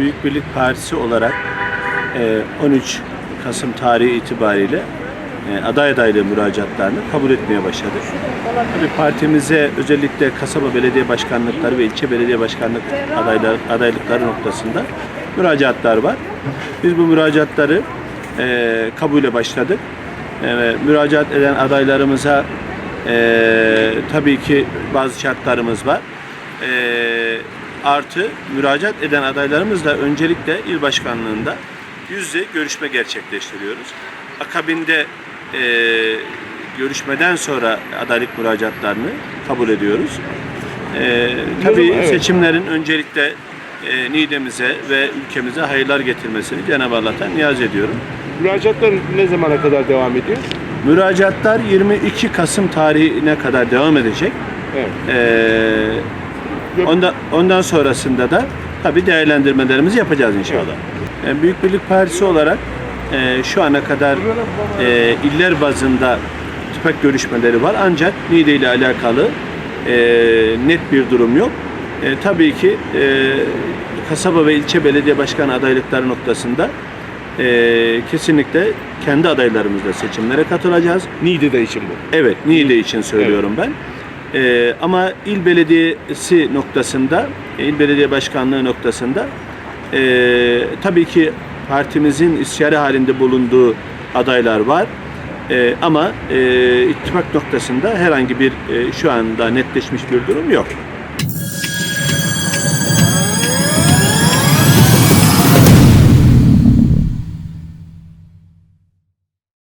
Büyük Birlik Partisi olarak e, 13 Kasım tarihi itibariyle e, aday adaylığı müracaatlarını kabul etmeye başladık. Tabii partimize özellikle kasaba belediye başkanlıkları ve ilçe belediye başkanlık adaylar, adaylıkları noktasında müracaatlar var. Biz bu müracaatları e, kabule başladık. E, müracaat eden adaylarımıza e, tabii ki bazı şartlarımız var. E, artı müracaat eden adaylarımızla öncelikle il başkanlığında yüzde görüşme gerçekleştiriyoruz. Akabinde e, görüşmeden sonra adaylık müracaatlarını kabul ediyoruz. E, tabii Evet. seçimlerin öncelikle e, Niğde'mize ve ülkemize hayırlar getirmesini Cenab-ı Allah'tan niyaz ediyorum. Müracaatlar ne zamana kadar devam ediyor? Müracaatlar 22 Kasım tarihine kadar devam edecek. Evet. Ee, ondan, ondan sonrasında da tabii değerlendirmelerimizi yapacağız inşallah. Yani Büyük Birlik Partisi olarak e, şu ana kadar e, iller bazında tüpek görüşmeleri var ancak Niğde ile alakalı e, net bir durum yok. E, tabii ki e, kasaba ve ilçe belediye başkanı adaylıkları noktasında e, kesinlikle kendi adaylarımızla seçimlere katılacağız. Niğde'de için bu. Evet, Niğde için söylüyorum ben. Ee, ama il belediyesi noktasında, il belediye başkanlığı noktasında ee, tabii ki partimizin istişare halinde bulunduğu adaylar var. Ee, ama ee, ittifak noktasında herhangi bir ee, şu anda netleşmiş bir durum yok.